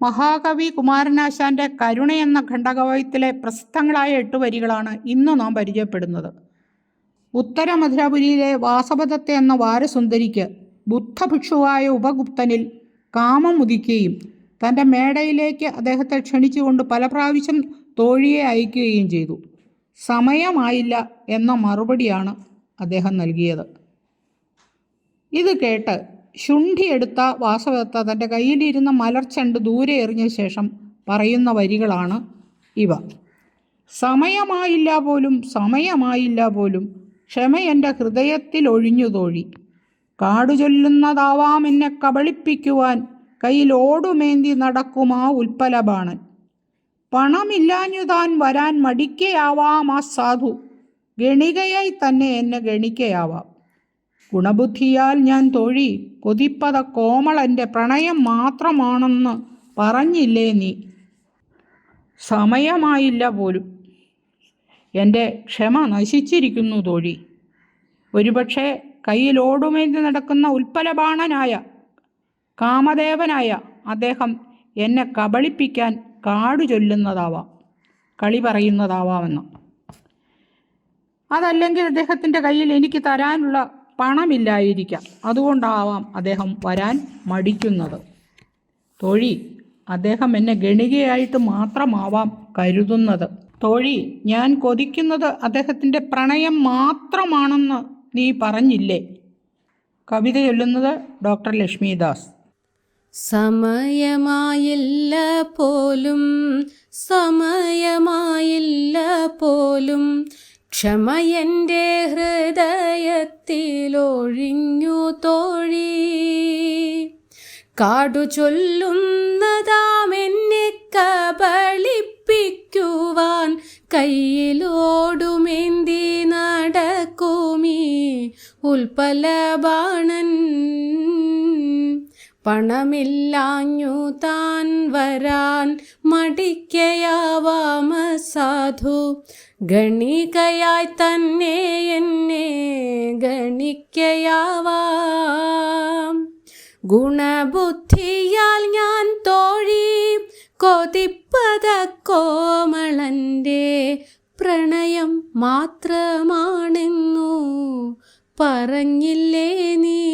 മഹാകവി കുമാരനാശാന്റെ കരുണ എന്ന ഖണ്ഡകവയത്തിലെ പ്രസിദ്ധങ്ങളായ എട്ട് വരികളാണ് ഇന്ന് നാം പരിചയപ്പെടുന്നത്. ഉത്തര മധുരപുരിയിലെ വാസവദത്ത എന്ന വാരസുന്ദരിക്ക് ബുദ്ധഭിക്ഷുവായ ഉപഗുപ്തനിൽ കാമം ഉദിക്കുകയും തന്റെ മേടയിലേക്ക് അദ്ദേഹത്തെ ക്ഷണിച്ചുകൊണ്ട് പല പ്രാവശ്യം തോഴിയെ അയക്കുകയും ചെയ്തു. സമയമായില്ല എന്ന മറുപടിയാണ് അദ്ദേഹം നൽകിയത്. ഇത് കേട്ട് ശുണ്ഠിയെടുത്ത വാസവദത്ത തന്റെ കയ്യിലിരുന്ന മലർച്ചണ്ട് ദൂരെ എറിഞ്ഞ ശേഷം പറയുന്ന വരികളാണ് ഇവ. സമയമായില്ല പോലും സമയമായില്ല പോലും ക്ഷമ എന്റെ ഹൃദയത്തിൽ ഒഴിഞ്ഞു തോഴി. കാടു ചൊല്ലുന്നതാവാം എന്നെ കബളിപ്പിക്കുവാൻ കയ്യിൽ ഓടുമേന്തി നടക്കുമാ ഉൽപ്പലബാണൻ. പണമില്ലാഞ്ഞു താൻ വരാൻ മടിക്കയാവാം ആ സാധു ഗണികയായി തന്നെ എന്നെ ഗണിക്കയാവാം. ഗുണബുദ്ധിയാൽ ഞാൻ തൊഴി കൊതിപ്പത കോമളന്റെ പ്രണയം മാത്രമാണെന്ന് പറഞ്ഞില്ലേ നീ? സമയമായില്ല പോലും. എന്റെ ക്ഷമ നശിച്ചിരിക്കുന്നു തൊഴി. ഒരുപക്ഷെ കയ്യിൽ ഓടുമേന്തി നടക്കുന്ന ഉൽപ്പലബാണനായ കാമദേവനായ അദ്ദേഹം എന്നെ കബളിപ്പിക്കാൻ കാടു ചൊല്ലുന്നതാവാം കളി പറയുന്നതാവാമെന്ന്. അതല്ലെങ്കിൽ അദ്ദേഹത്തിന്റെ കയ്യിൽ എനിക്ക് തരാനുള്ള പണമില്ലായിരിക്കാം. അതുകൊണ്ടാവാം അദ്ദേഹം വരാൻ മടിക്കുന്നത്. തൊഴി അദ്ദേഹം എന്നെ ഗണികയായിട്ട് മാത്രമാവാം കരുതുന്നത്. തൊഴി ഞാൻ കൊതിക്കുന്നത് അദ്ദേഹത്തിന്റെ പ്രണയം മാത്രമാണെന്ന് നീ പറഞ്ഞില്ലേ? കവിത ചൊല്ലുന്നത് ഡോക്ടർ ലക്ഷ്മിദാസ്. സമയമായില്ല പോലും സമയമായില്ല പോലും ക്ഷമയന്റെ ഹൃദയത്തിലൊഴിഞ്ഞു തോഴി. കാടു ചൊല്ലുന്നതാമെന്നെ കബളിപ്പിക്കുവാൻ കയ്യിലോടുമേന്തി നടക്കുമീ. ഉൽപ്പലബാണൻ പണമില്ലാഞ്ഞു താൻ വരാൻ മടിക്കയാവാമ സാധു ഗണികയായി തന്നെ എന്നെ ഗണിക്കയാവാം. ഗുണബുദ്ധിയാൽ ഞാൻ തോഴി കൊതിപ്പത കോമളന്റെ പ്രണയം മാത്രമാണെന്നു പറഞ്ഞില്ലേ നീ?